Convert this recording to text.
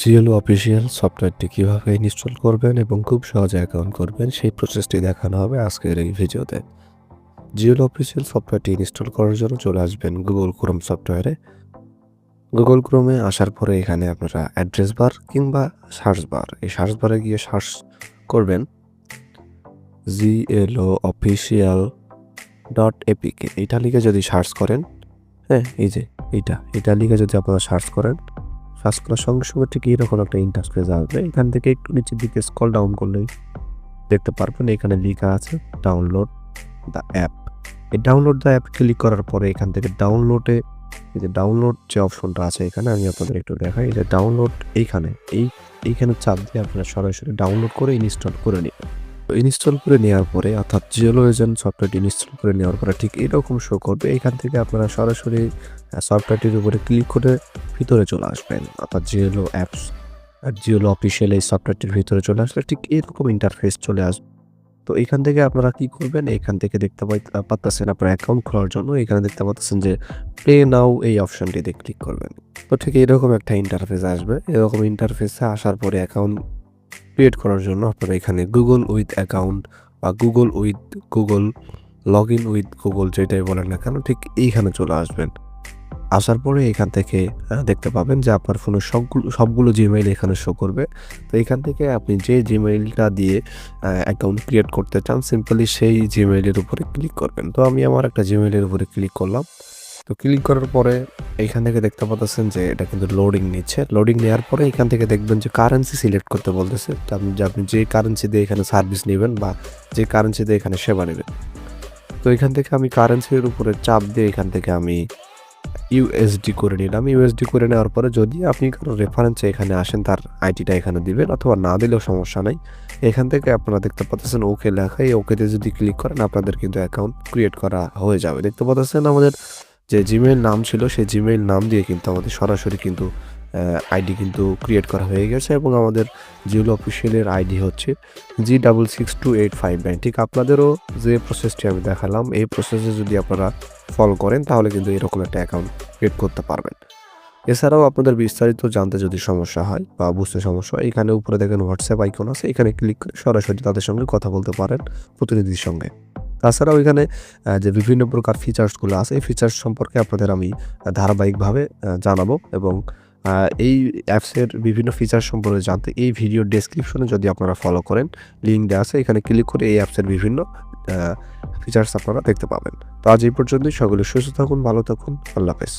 জিওলো official সফটওয়্যারটি কীভাবে install করবেন এবং খুব সহজে অ্যাকাউন্ট করবেন, সেই প্রসেসটি দেখানো হবে আজকের এই ভিডিওতে। জিওলো অফিসিয়াল সফটওয়্যারটি ইনস্টল করার জন্য চলে আসবেন গুগল ক্রোম সফটওয়্যারে গুগল ক্রোমে আসার পরে এখানে আপনারা অ্যাড্রেস বার কিংবা সার্চ বার এই সার্চ বারে গিয়ে সার্চ করবেন। জিএলও অফিসিয়াল ডট এপিকে এইটা লিখে যদি সার্চ করেন হ্যাঁ এই যে, এইটা, এটা লিখে যদি আপনারা সার্চ করেন সার্চ করার সঙ্গে সঙ্গে ঠিক এরকম একটা ইন্টারফেস আসবে এখান থেকে একটু নিচের দিকে স্কল ডাউন করলেই দেখতে পারবেন এখানে লেখা আছে ডাউনলোড দ্য অ্যাপ এই ডাউনলোড দ্য অ্যাপ ক্লিক করার পরে এখান থেকে ডাউনলোডে এই যে ডাউনলোড যে অপশনটা আছে এখানে, আমি আপনাদের একটু দেখাই। এই যে ডাউনলোড এইখানে, এই, এইখানে চাপ দিয়ে আপনারা সরাসরি ডাউনলোড করে ইনস্টল করে নেবেন। ইনস্টল করে নেওয়ার পরে, অর্থাৎ জিওলো এজেন্ট সফটওয়্যারটি ইনস্টল করে নেওয়ার পরে ঠিক এরকম শো করবে, এখান থেকে আপনারা সরাসরি সফটওয়্যারটির উপরে ক্লিক করে ভিতরে চলে আসবেন। অর্থাৎ জিওলো অ্যাপস আর জিওলো অফিসিয়াল এই সফটওয়্যারটির ভিতরে চলে আসলে ঠিক এরকম ইন্টারফেস চলে আসবে তো এখান থেকে আপনারা কি করবেন? এখান থেকে দেখতে পাচ্ছেন আপনার অ্যাকাউন্ট খোলার জন্য, এখানে দেখতে পাচ্ছেন যে প্লে নাও এই অপশনটিতে ক্লিক করবেন। তো ঠিক এরকম একটা ইন্টারফেস আসবে, এরকম ইন্টারফেসে আসার পরে অ্যাকাউন্ট ক্রিয়েট করার জন্য আপনারা এখানে গুগল উইথ অ্যাকাউন্ট বা Google with Google log in with Google যেটাই বলেন না কেন, ঠিক এইখানে চলে আসবেন। আসার পরে এখান থেকে দেখতে পাবেন যে আপনার ফোনে সবগুলো সবগুলো জিমেইল এখানে শো করবে। তো এখান থেকে আপনি যে জিমেইলটা দিয়ে অ্যাকাউন্ট ক্রিয়েট করতে চান সিম্পলি সেই জিমেইলের উপরে ক্লিক করবেন। তো আমি আমার একটা জিমেইলের উপরে ক্লিক করলাম। তো ক্লিক করার পরে এইখান থেকে দেখতে পাচ্ছেন যে এটা কিন্তু লোডিং নিচ্ছে। লোডিং নেওয়ার পরে এখান থেকে দেখবেন যে কারেন্সি সিলেক্ট করতে বলতেছে। আপনি যে আপনি যে কারেন্সি দিয়ে এখানে সার্ভিস নেবেন বা যে কারেন্সি দিয়ে এখানে সেবা নেবেন। তো এখান থেকে আমি কারেন্সির উপরে চাপ দিয়ে এখান থেকে আমি ইউএসডি করে নিলাম। ইউএসডি করে নেওয়ার পরে যদি আপনি কারও রেফারেন্সে এখানে আসেন, তার আইটিটা এখানে দিবেন অথবা না দিলেও সমস্যা নাই। এখান থেকে আপনারা দেখতে পাচ্ছেন ওকে লেখা। এই ওকেতে যদি ক্লিক করেন, আপনাদের কিন্তু অ্যাকাউন্ট ক্রিয়েট করা হয়ে যাবে। দেখতে পাচ্ছেন আমাদের যে জিমেইল নাম ছিল, সেই জিমেইল নাম দিয়ে কিন্তু আমাদের সরাসরি কিন্তু আইডি কিন্তু ক্রিয়েট করা হয়ে গেছে এবং আমাদের জিওল অফিসিয়ালের আইডি হচ্ছে G double six two eight five nine ঠিক আপনাদেরও যে প্রসেসটি আমি দেখালাম, এই প্রসেসে যদি আপনারা ফলো করেন, তাহলে কিন্তু এরকম একটা অ্যাকাউন্ট ক্রিয়েট করতে পারবেন। এছাড়াও আপনাদের বিস্তারিত জানতে যদি সমস্যা হয় বা বুঝতে সমস্যা হয়, এখানে উপরে দেখেন হোয়াটসঅ্যাপ আইকন আছে, এখানে ক্লিক করে সরাসরি তাদের সঙ্গে কথা বলতে পারেন প্রতিনিধির সঙ্গে। তাছাড়াও এখানে যে বিভিন্ন প্রকার ফিচার্সগুলো আছে, এই ফিচার্স সম্পর্কে আপনাদের আমি ধারাবাহিকভাবে জানাব এবং এই অ্যাপসের বিভিন্ন ফিচার সম্পর্কে জানতে এই ভিডিও ডেসক্রিপশনে যদি আপনারা ফলো করেন লিঙ্ক দেওয়া আছে, এখানে ক্লিক করে এই অ্যাপসের বিভিন্ন ফিচার্স আপনারা দেখতে পাবেন। তো আজ এই পর্যন্তই, সকলে সুস্থ থাকুন, ভালো থাকুন, আল্লাহ হাফেজ।